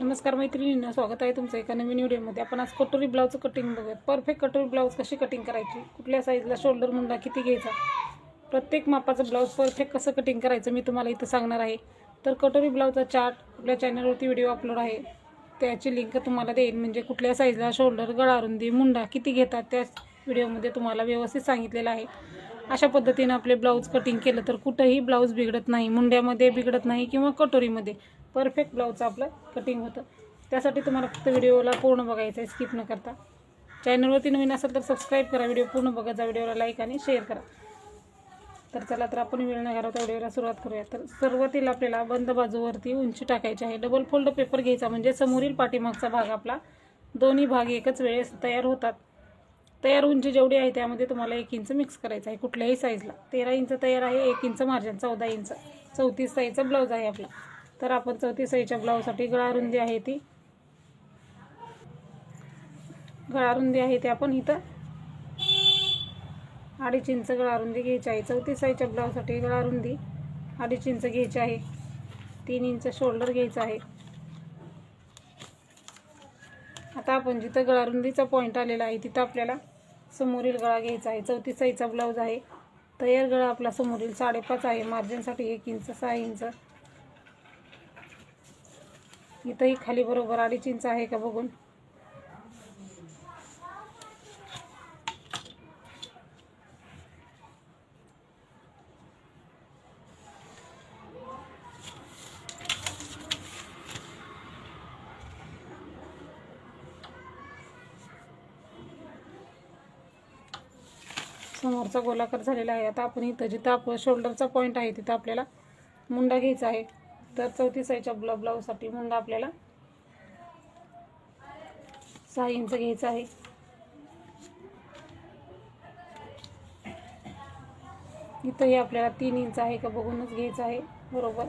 नमस्कार मैत्रिणींना स्वागत आहे तुमचं एका नवीन व्हिडिओमध्ये. आपण आज कटोरी ब्लाऊजचं कटिंग बघूया परफेक्ट कटोरी ब्लाऊज कशी कटिंग करायची? कुठल्या साईजला शोल्डर मुंडा किती घ्यायचा? प्रत्येक मापाचं ब्लाऊज परफेक्ट कसं कटिंग करायचं मी तुम्हाला इथं सांगणार आहे. तर कटोरी ब्लाऊजचा चार्ट आपल्या चॅनलवरती व्हिडिओ अपलोड आहे. त्याची लिंक तुम्हाला देईन. म्हणजे कुठल्या साईजला शोल्डर गळारुंदी मुंडा किती घेतात त्या व्हिडिओमध्ये तुम्हाला व्यवस्थित सांगितलेलं आहे. अशा पद्धतीनं आपले ब्लाऊज कटिंग केलं तर कुठंही ब्लाऊज बिघडत नाही. मुंड्यामध्ये बिघडत नाही किंवा कटोरीमध्ये. परफेक्ट ब्लाऊजचं आपलं कटिंग होतं. त्यासाठी तुम्हाला फक्त व्हिडिओला पूर्ण बघायचं आहे. स्किप न करता. चॅनलवरती नवीन असेल तर सबस्क्राईब करा. व्हिडिओ पूर्ण बघा. व्हिडिओला लाईक आणि शेअर करा. तर चला तर आपण वेळ न घालवता व्हिडिओला सुरुवात करूया. तर सुरुवातीला आपल्याला बंद बाजूवरती उंची टाकायची आहे. डबल फोल्ड पेपर घ्यायचा म्हणजे समोरील पाठीमागचा भाग आपला. दोन्ही भाग एकच वेळेस तयार होतात. तयार उंची जेवढी आहे त्यामध्ये तुम्हाला एक इंच मिक्स करायचं आहे. कुठल्याही साईजला तेरा इंच तयार आहे. एक इंच मार्जिन चौदा इंच. चौतीस साईजचा ब्लाऊज आहे आपला. तर आपण चौथी साईजच्या ब्लाऊजसाठी गळा रुंदी आहे ती. गळा रुंदी आहे ती आपण इथं. अडीच इंच गळा रुंदी घ्यायची आहे. चौतीस साईजच्या ब्लाऊजसाठी गळा रुंदी अडीच इंच घ्यायची आहे. तीन इंच शोल्डर घ्यायचं आहे. आता आपण जिथं गळा रुंदीचा पॉईंट आलेला आहे तिथं आपल्याला समोरील गळा घ्यायचा आहे. चौतीस साईजचा ब्लाऊज आहे. तयार गळा आपला समोरील साडेपाच आहे. मार्जिनसाठी एक इंच सहा इंच इथंही खाली बरोबर अडीच इंच आहे का बघून? समोरचा गोलाकार झालेला आहे. आता आपण इथं जिथं आपलं शोल्डरचा पॉईंट आहे तिथं आपल्याला मुंडा घ्यायचा आहे. तर चौतीस साईजच्या ब्ला ब्लाऊजसाठी मुंडा आपल्याला सहा इंच घ्यायचा आहे. इथंही आपल्याला तीन इंच आहे का बघूनच घ्यायचं आहे. बरोबर.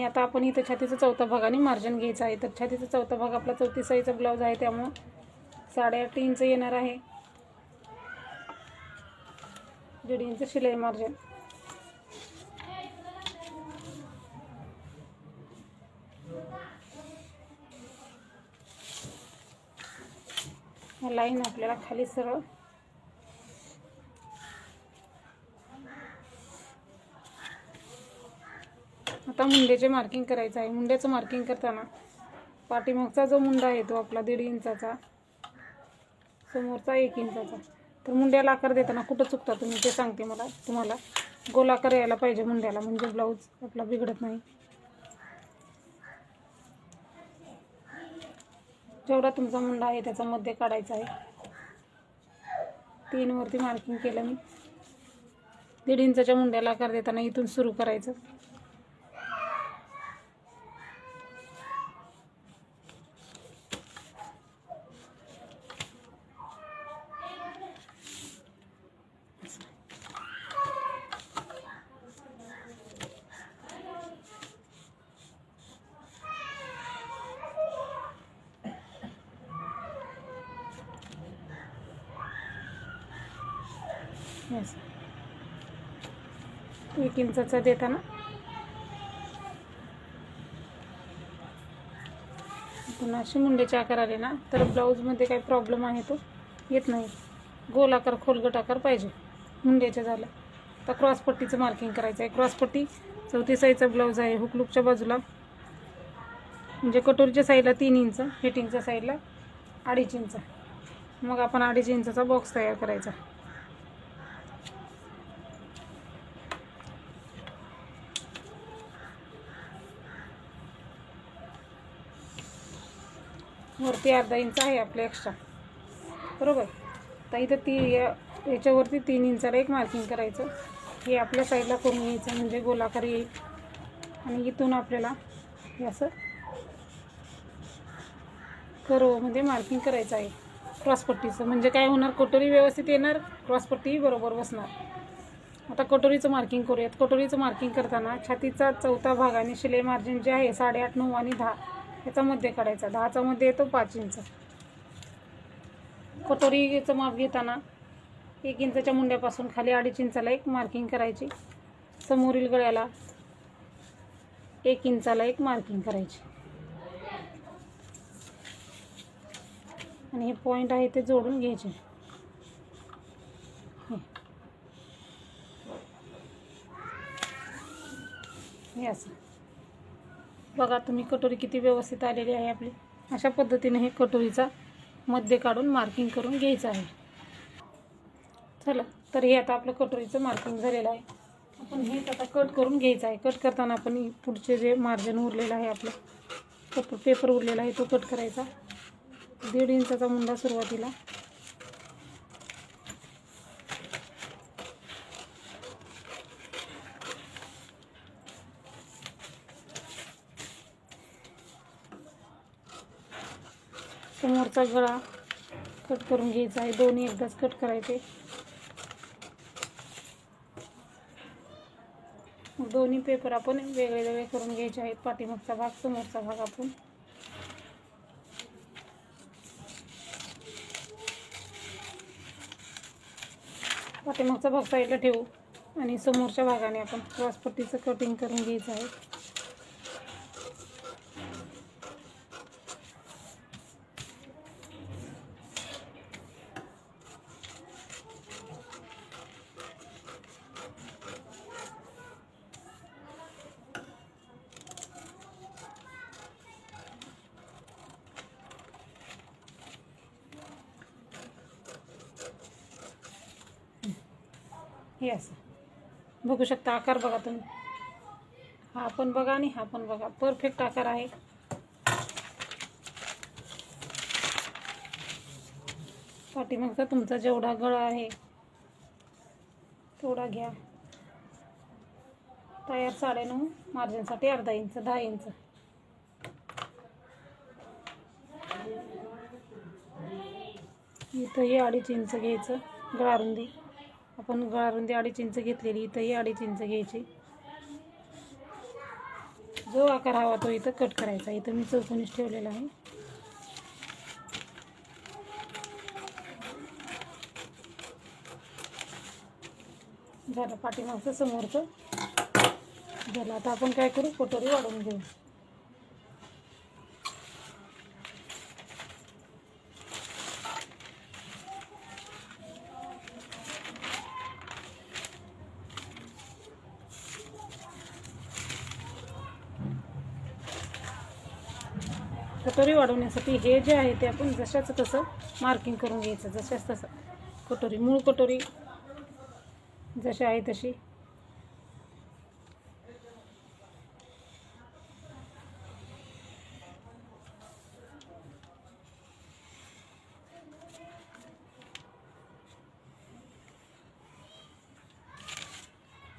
आणि आता आपण इथं छातीचा चौथा भाग आणि मार्जिन घ्यायचं आहे. तर छातीचा चौथा भाग आपला चौतीस ब्लाऊज आहे त्यामुळं साडेआठ इंच येणार आहे. दीड इंच शिलाई मार्जिन लाईन आपल्याला खाली सरळ आता मुंड्याचे मार्किंग करायचं आहे. मुंड्याचं मार्किंग करताना पाठीमागचा जो मुंडा आहे तो आपला दीड इंचाचा समोरचा एक इंचाचा. तर मुंड्याला आकार देताना कुठं चुकता तुम्ही ते सांगते मला. तुम्हाला गोलाकार यायला पाहिजे मुंड्याला. म्हणजे ब्लाऊज आपला बिघडत नाही. जेवढा तुमचा मुंडा आहे त्याचा मध्ये काढायचा आहे. तीनवरती मार्किंग केलं मी. दीड इंचाच्या मुंड्याला आकार देताना इथून सुरू करायचं. येस एक इंचाचा देताना. पुन्हा अशी मुंड्याचे आकार आले ना तर ब्लाऊजमध्ये काही प्रॉब्लेम आहे तो. येत नाही. गोल आकार खोलगट आकार पाहिजे. मुंड्याच्या झाला. आता क्रॉसपट्टीचं मार्किंग करायचं आहे क्रॉसपट्टी चौतीस साईजचा ब्लाऊज आहे. हुकलुकच्या बाजूला. म्हणजे कटोरीच्या साईडला तीन इंच फिटिंगच्या साईडला अडीच इंच. मग आपण अडीच इंचाचा बॉक्स तयार करायचा. वरती अर्धा इंच आहे आपलं एक्स्ट्रा बरोबर? तर इथं ती या- याच्यावरती तीन इंचाला एक मार्किंग करायचं. हे आपल्या साईडला करून घ्यायचं? म्हणजे गोलाकार येईल. आणि इथून आपल्याला हे असं म्हणजे मार्किंग करायचं आहे. क्रॉसपट्टीचं म्हणजे काय होणार? कटोरी व्यवस्थित येणार क्रॉसपट्टीही बरोबर बसणार. आता कटोरीचं मार्किंग करूयात. कटोरीचं मार्किंग करताना छातीचा चौथा भाग आणि शिलाई मार्जिन जे आहे साडेआठ नऊ आणि दहा. याचा मध्ये काढायचा. दहाचा मध्ये येतो पाच इंच कटोरीचं माप घेताना एक इंचाच्या मुंड्यापासून खाली अडीच इंचाला एक मार्किंग करायची. समोरील गळ्याला एक इंचाला एक मार्किंग करायची. आणि हे पॉईंट आहे ते जोडून घ्यायचे. हे असं. बघा तुम्ही कटोरी किती व्यवस्थित आलेली आहे आपली. अशा पद्धतीने हे कटोरीचा मध्य काढून मार्किंग करून घ्यायचं आहे. चला तर हे आता आपलं कटोरीचं मार्किंग झालेलं आहे. आपण हेच आता कट करून घ्यायचं आहे. कट करताना आपण पुढचे जे मार्जिन उरलेलं आहे आपलं कप पेपर उरलेला आहे तो कट करायचा. दीड इंचाचा मुंडा सुरुवातीला. वरचा गळा कट करून घ्यायचा आहे. दोन्ही एकदाच कट करायचे. मग दोन्ही पेपर आपण वेगळे वेगळे करून घ्यायचे आहेत. पाठीमागचा भाग समोरचा भाग आपण. पाठीमागचा भाग साईडला ठेवू आणि समोरच्या भागाने आपण क्रॉसपट्टीचं कटिंग करून घ्यायचं आहे. हे असं. बघू शकता आकार बघा तुम्ही. हा पण बघा आणि हा पण बघा. परफेक्ट आकार आहे. पाठीमागचा तुमचा जेवढा गळा आहे तेवढा घ्या. तयार साडेनऊ मार्जिनसाठी अर्धा इंच दहा इंच. इथंही अडीच इंच घ्यायचं गळारुंदी. आपण गळारुंदी अडीच इंच घेतलेली इथंही अडीच इंच घ्यायची. जो आकार हवा तो इथं कट करायचा. इथं मी चौकोनीच ठेवलेला आहे. झालं पाठीमागचं समोरचं. झालं आता आपण काय करू? कटोरी वाढवून घेऊ. कटोरी वाढवण्यासाठी हे जे आहे ते आपण जशाचं तसं मार्किंग करून घ्यायचं जशाच तसं. कटोरी मूळ कटोरी जशी आहे तशी.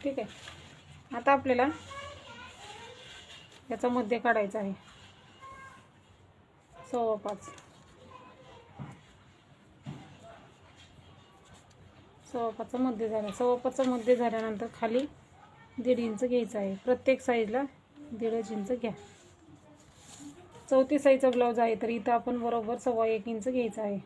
ठीक आहे. आता आपल्याला याचा मध्य काढायचा आहे. सव्वा पाच सव्वा पाचचा मध्ये झाला. सव्वा पाचचा मध्ये झाल्यानंतर खाली दीड इंच घ्यायचं आहे. प्रत्येक साईजला दीडच इंच घ्या. चौथी साईजचा ब्लाऊज आहे तर इथं आपण बरोबर सव्वा एक इंच घ्यायचं आहे.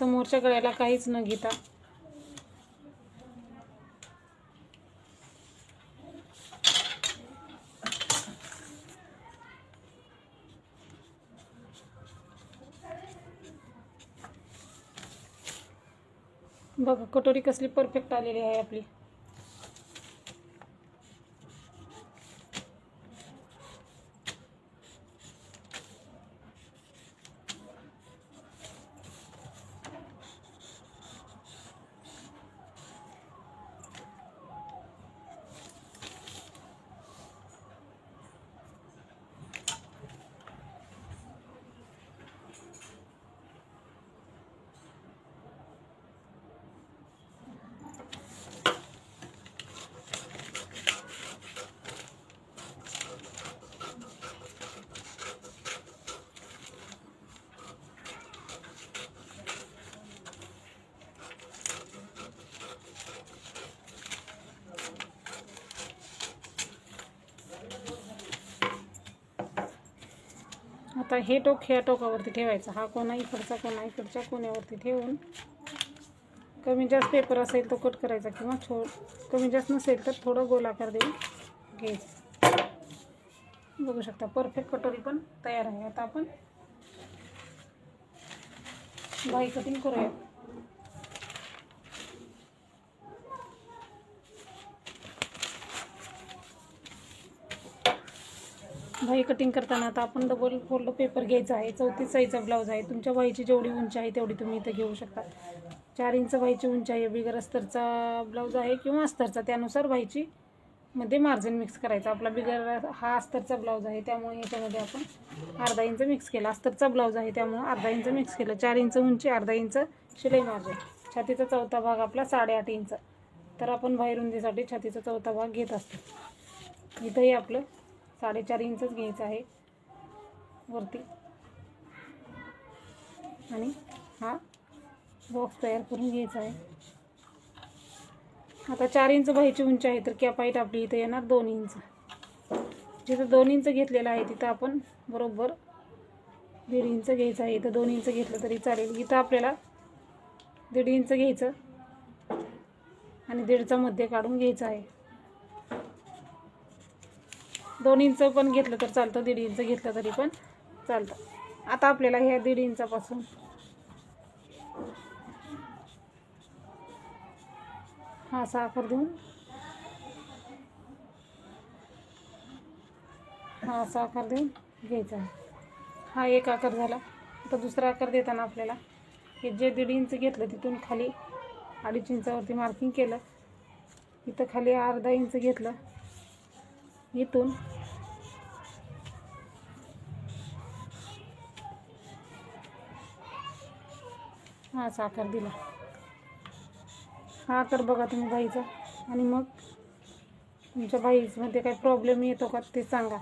समोरच्या गळ्याला काहीच न घेता. बघा कटोरी कसली परफेक्ट आलेली आहे आपली. आता हे टोक ह्या टोकावरती ठेवायचं. हा कोणा इकडचा कोणा इकडच्या कोण्यावरती ठेवून कमी जास्त पेपर असेल तो कट करायचा किंवा छो कमी जास्त नसेल तर थोडं गोलाकार देऊन घ्यायचं. बघू शकता परफेक्ट कटोरी पण तयार आहे. आता आपण बाई कटिंग करूया बाई कटिंग करताना आता आपण डबल फोल्ड पेपर घ्यायचा आहे चौतीस साईजचा ब्लाऊज आहे. तुमच्या बाईची जेवढी उंची आहे तेवढी तुम्ही इथं घेऊ शकता. चार इंच बाईची उंची आहे बिगर अस्तरचा ब्लाऊज आहे किंवा अस्तरचा त्यानुसार बाईची मध्ये मार्जिन मिक्स करायचं. आपला बिगर हा अस्तरचा ब्लाऊज आहे त्यामुळे याच्यामध्ये आपण अर्धा इंच मिक्स केला. अस्तरचा ब्लाऊज आहे त्यामुळे अर्धा इंच मिक्स केलं. चार इंच उंची अर्धा इंच शिलाई मार्जिन छातीचा चौथा भाग आपला साडेआठ इंच. तर आपण बाहेर रुंदीसाठी छातीचा चौथा भाग घेत असतो. इथंही आपलं साडेचार इंचच घ्यायचं आहे. वरती. आणि हा बॉक्स तयार करून घ्यायचा आहे. आता चार इंच बाहीची उंची आहे तर कॅपाईट आपली इथं येणार दोन इंच. जिथं दोन इंच घेतलेलं आहे तिथं आपण बरोबर दीड इंच घ्यायचं आहे. इथं दोन इंच घेतलं तरी चालेल. इथं आपल्याला दीड इंच घ्यायचं आणि दीडचा मध्य काढून घ्यायचं आहे. दोन इंच पण घेतलं तर चालतं दीड इंच घेतलं तरी पण चालतं. आता आपल्याला ह्या दीड इंचापासून. हा साखर देऊन. हा असा आकार देऊन घ्यायचा हा एक आकार झाला. आता दुसरा आकार देताना आपल्याला हे जे दीड इंच घेतलं तिथून खाली अडीच इंचावरती मार्किंग केलं. इथं खाली अर्धा इंच घेतलं. इथून. हा असा आकार दिला. हा आकार बघा तुम्ही बाईचा. आणि मग तुमच्या बाईमध्ये काही प्रॉब्लेम येतो का ते सांगा.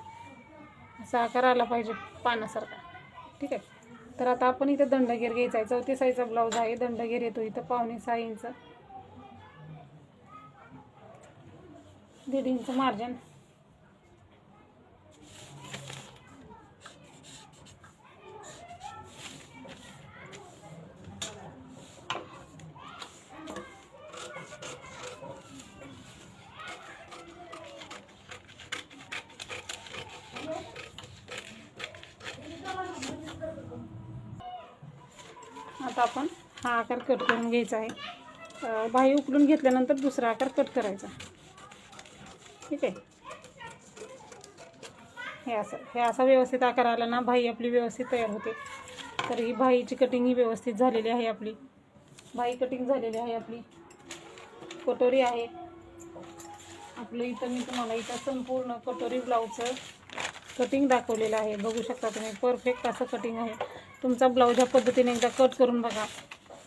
असा आकार आला पाहिजे पानासारखा. ठीक आहे? तर आता आपण इथं दंडगेर घ्यायचा आहे. चौथी साईजचा ब्लाऊज आहे. दंडगेर येतो इथं पावणे सहा इंच दीड इंच मार्जिन असा आपण हा आकार कट करून घ्यायचा आहे. बाही उकलून घेतल्यानंतर दुसरा आकार कट करायचा. ठीक आहे? हे असं हे असा व्यवस्थित आकार आला ना भाई आपली व्यवस्थित तयार होते. तर ही भाईची कटिंग ही व्यवस्थित झालेली आहे आपली. भाई कटिंग झालेली आहे आपली. कटोरी आहे. आपलं इथं मी तुम्हाला इथं संपूर्ण कटोरी ब्लाऊजचं कटिंग दाखवलेलं आहे. बघू शकता तुम्ही परफेक्ट असं कटिंग आहे. तुमचा ब्लाऊज ह्या पद्धतीने एकदा कट करून बघा.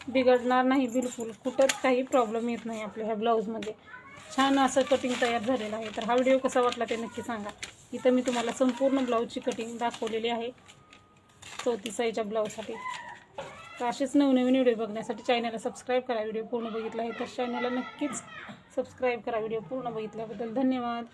बिघडणार नाही बिलकुल. कुठंच काही प्रॉब्लेम येत नाही आपल्या ह्या ब्लाऊजमध्ये छान असं कटिंग तयार झालेलं आहे. तर हा व्हिडिओ कसा वाटला ते नक्की सांगा. इथं मी तुम्हाला संपूर्ण ब्लाऊजची कटिंग दाखवलेली आहे. चौतीस साईजच्या ब्लाऊजसाठी तर असेच नवनवीन व्हिडिओ बघण्यासाठी चॅनलला सबस्क्राईब करा. व्हिडिओ पूर्ण बघितला आहे तर चॅनलला नक्कीच सबस्क्राईब करा. व्हिडिओ पूर्ण बघितल्याबद्दल धन्यवाद.